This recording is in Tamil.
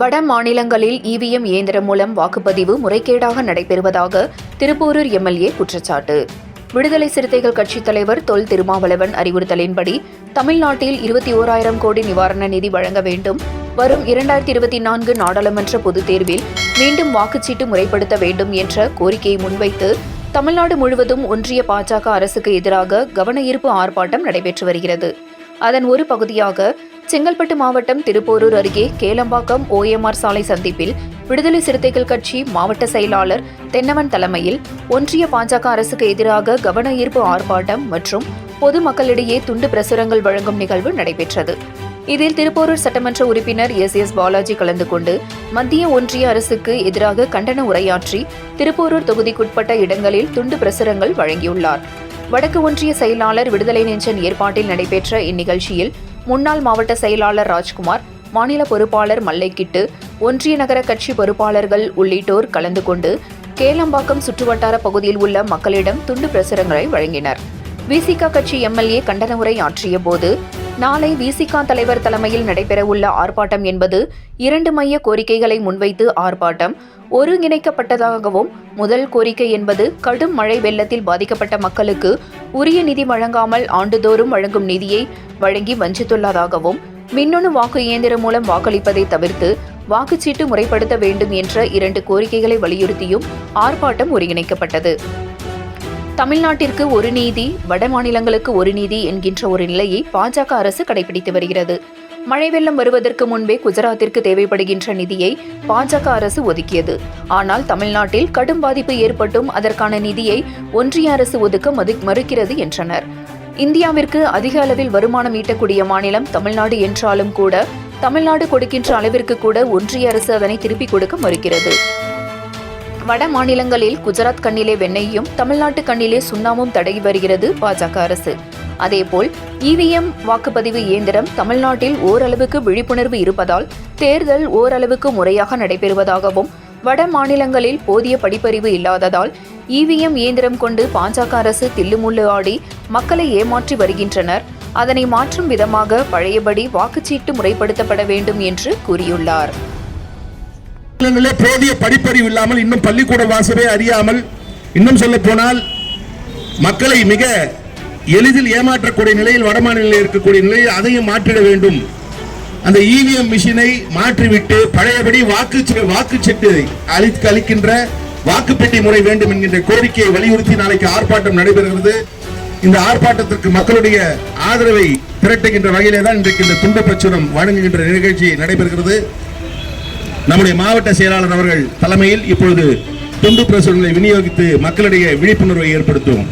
வட மாநிலங்களில் இவிஎம் இயந்திரம் மூலம் வாக்குப்பதிவு முறைகேடாக நடைபெறுவதாக திருப்பூரூர் எம்எல்ஏ குற்றச்சாட்டு. விடுதலை சிறுத்தைகள் கட்சித் தலைவர் தொல் திருமாவளவன் அறிவுறுத்தலின்படி தமிழ்நாட்டில் இருபத்தி ஓராயிரம் கோடி நிவாரண நிதி வழங்க வேண்டும். வரும் இரண்டாயிரத்தி இருபத்தி நான்கு நாடாளுமன்ற பொதுத் தேர்வில் மீண்டும் வாக்குச்சீட்டு முறைப்படுத்த வேண்டும் என்ற கோரிக்கையை முன்வைத்து தமிழ்நாடு முழுவதும் ஒன்றிய பாஜக அரசுக்கு எதிராக கவனஈர்ப்பு ஆர்ப்பாட்டம் நடைபெற்று வருகிறது. அதன் ஒரு பகுதியாக செங்கல்பட்டு மாவட்டம் திருப்போரூர் அருகே கேளம்பாக்கம் ஓஎம்ஆர் சாலை சந்திப்பில் விடுதலை சிறுத்தைகள் கட்சி மாவட்ட செயலாளர் தென்னவன் தலைமையில் ஒன்றிய பாஜக அரசுக்கு எதிராக கவன ஈர்ப்பு ஆர்ப்பாட்டம் மற்றும் பொதுமக்களிடையே துண்டு பிரசுரங்கள் வழங்கும் நிகழ்வு நடைபெற்றது. இதில் திருப்போரூர் சட்டமன்ற உறுப்பினர் எஸ் எஸ் பாலாஜி கலந்து கொண்டு மத்திய ஒன்றிய அரசுக்கு எதிராக கண்டன உரையாற்றி திருப்போரூர் தொகுதிக்குட்பட்ட இடங்களில் துண்டு பிரசுரங்கள் வழங்கியுள்ளார். வடக்கு ஒன்றிய செயலாளர் விடுதலை நெஞ்சன் ஏற்பாட்டில் நடைபெற்ற இந்நிகழ்ச்சியில் முன்னாள் மாவட்ட செயலாளர் ராஜ்குமார் மாநில பொறுப்பாளர் மல்லைக்கிட்டு ஒன்றிய நகர கட்சி பொறுப்பாளர்கள் உள்ளிட்டோர் கலந்து கொண்டு கேளம்பாக்கம் சுற்றுவட்டார பகுதியில் உள்ள மக்களிடம் துண்டு பிரசுரங்களை வழங்கினர். விசிக கட்சி எம்எல்ஏ கண்டன உரை ஆற்றிய போது நாளை விசிகா தலைவர் தலைமையில் நடைபெறவுள்ள ஆர்ப்பாட்டம் என்பது இரண்டு மைய கோரிக்கைகளை முன்வைத்து ஆர்ப்பாட்டம் ஒருங்கிணைக்கப்பட்டதாகவும் முதல் கோரிக்கை என்பது கடும் மழை வெள்ளத்தில் பாதிக்கப்பட்ட மக்களுக்கு உரிய நிதி வழங்காமல் ஆண்டுதோறும் வழங்கும் நிதியை வழங்கி வஞ்சித்துள்ளதாகவும் மின்னணு வாக்கு இயந்திரம் மூலம் வாக்களிப்பதை தவிர்த்து வாக்குச்சீட்டு முறைப்படுத்த வேண்டும் என்ற இரண்டு கோரிக்கைகளை வலியுறுத்தியும் ஆர்ப்பாட்டம் ஒருங்கிணைக்கப்பட்டது. தமிழ்நாட்டிற்கு ஒரு நீதி வட மாநிலங்களுக்கு ஒரு நீதி என்கின்ற ஒரு நிலையை பாஜக அரசு கடைபிடித்து வருகிறது. மழை வெள்ளம் வருவதற்கு முன்பே குஜராத்திற்கு தேவைப்படுகின்ற நிதியை பாஜக அரசு ஒதுக்கியது. ஆனால் தமிழ்நாட்டில் கடும் பாதிப்பு ஏற்பட்டும் அதற்கான நிதியை ஒன்றிய அரசு ஒதுக்க மறுக்கிறது என்றனர். இந்தியாவிற்கு அதிக அளவில் வருமானம் ஈட்டக்கூடிய மாநிலம் தமிழ்நாடு என்றாலும் கூட தமிழ்நாடு கொடுக்கின்ற அளவிற்கு கூட ஒன்றிய அரசு அதனை திருப்பிக் கொடுக்க மறுக்கிறது. வட மாநிலங்களில் குஜராத் கண்ணிலே வெண்ணெயும் தமிழ்நாட்டு கண்ணிலே சுண்ணாமும் தடகி வருகிறது பாஜக அரசு. அதேபோல் இவிஎம் வாக்குப்பதிவு இயந்திரம் தமிழ்நாட்டில் ஓரளவுக்கு விழிப்புணர்வு இருப்பதால் தேர்தல் ஓரளவுக்கு முறையாக நடைபெறுவதாகவும் வட மாநிலங்களில் போதிய படிப்பறிவு இல்லாததால் இவிஎம் இயந்திரம் கொண்டு பாஜக அரசு தில்லுமுள்ளு ஆடி மக்களை ஏமாற்றி வருகின்றனர். அதனை மாற்றும் விதமாக பழையபடி வாக்குச்சீட்டு முறைப்படுத்தப்பட வேண்டும் என்று கூறியுள்ளார். போதிய படிப்பறிவு இல்லாமல் இன்னும் பள்ளிக்கூட வாசவே அறியாமல் இன்னும் சொல்ல போனால் மக்களை மிக எளிதில் ஏமாற்றக்கூடிய நிலையில் வடமாநிலையில் இருக்கக்கூடிய நிலையில் அதையும் மாற்றிட வேண்டும். அந்த இவிஎம் மிஷினை மாற்றிவிட்டு பழையபடி வாக்கு வாக்குச்சீட்டு அளித்து அளிக்கின்ற வாக்குப்பெட்டி முறை வேண்டும் என்கின்ற கோரிக்கையை வலியுறுத்தி நாளைக்கு ஆர்ப்பாட்டம் நடைபெறுகிறது. இந்த ஆர்ப்பாட்டத்திற்கு மக்களுடைய ஆதரவை திரட்டுகின்ற வகையிலே தான் இன்றைக்கு இந்த துண்டு பிரச்சுரம் வழங்குகின்ற நிகழ்ச்சி நடைபெறுகிறது. நம்முடைய மாவட்ட செயலாளர் அவர்கள் தலைமையில் இப்பொழுது துண்டு பிரசுரங்களை விநியோகித்து மக்களிடையே விழிப்புணர்வை ஏற்படுத்துவோம்.